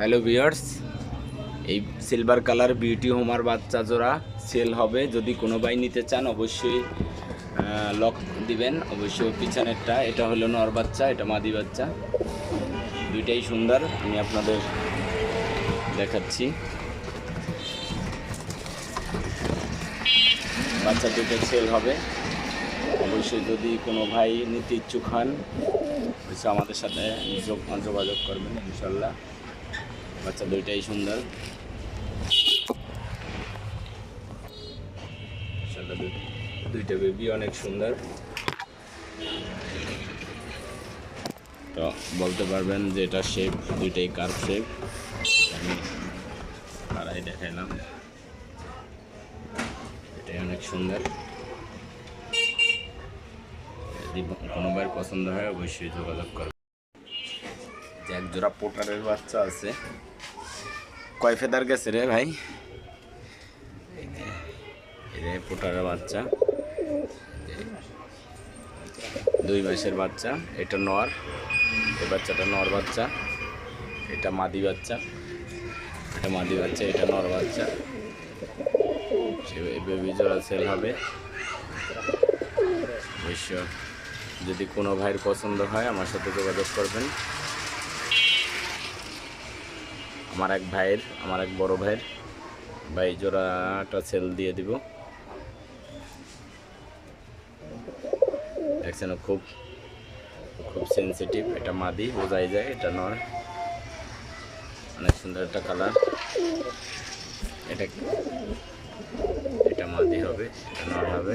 Hello viewers এই silver colour beauty Homer বাচ্চা জোড়া সেল হবে। যদি কোনো ভাই নিতে চান, অবশ্যই লক দিবেন। অবশ্যই পিছনেরটা, এটা হলো নর বাচ্চা, এটা মাদি বাচ্চা। দুইটাই সুন্দর, আমি আপনাদের দেখাচ্ছি। বাচ্চা দুটো সেল হবে। অবশ্যই যদি কোনো ভাই নিতে ইচ্ছুক হন, অবশ্যই আমাদের সাথে যোগ- যোগাযোগ করবেন, ইনশাল্লাহ। বাচ্চা দুইটাই সুন্দর। দুইটা বেবি অনেক সুন্দর। তো বলতে পারবেন যে এটা শেপ দুইটাই কার্ভ শেপ আমি তারাই দেখাইলাম। এটাই অনেক সুন্দর। যদি কোনো ভাইয়ের পছন্দ হয়, অবশ্যই যোগাযোগ করবে যে এক জোড়া পোটারের বাচ্চা আছে। কয় ফেদার গেছে রে ভাই? যে পোটারের বাচ্চা। দুই মাসের বাচ্চা, এটা নর। এই বাচ্চাটা নর বাচ্চা, এটা মাদি বাচ্চা। এটা মাদি বাচ্চা, এটা নর বাচ্চা। বেবি জোড়া সেল হবে। অবশ্য যদি কোনো ভাইয়ের পছন্দ হয়, আমার সাথে যোগাযোগ করবেন। আমার এক ভাইয়ের, আমার এক বড় ভাইয়ের। ভাই জোড়াটা সেল দিয়ে দিব। দেখছেন খুব খুব সেন্সিটিভ এটা মাদি, বোঝাই যায়, এটা নয়। অনেক সুন্দর একটা কালার এটা এটা মাদি হবে, এটা নর হবে।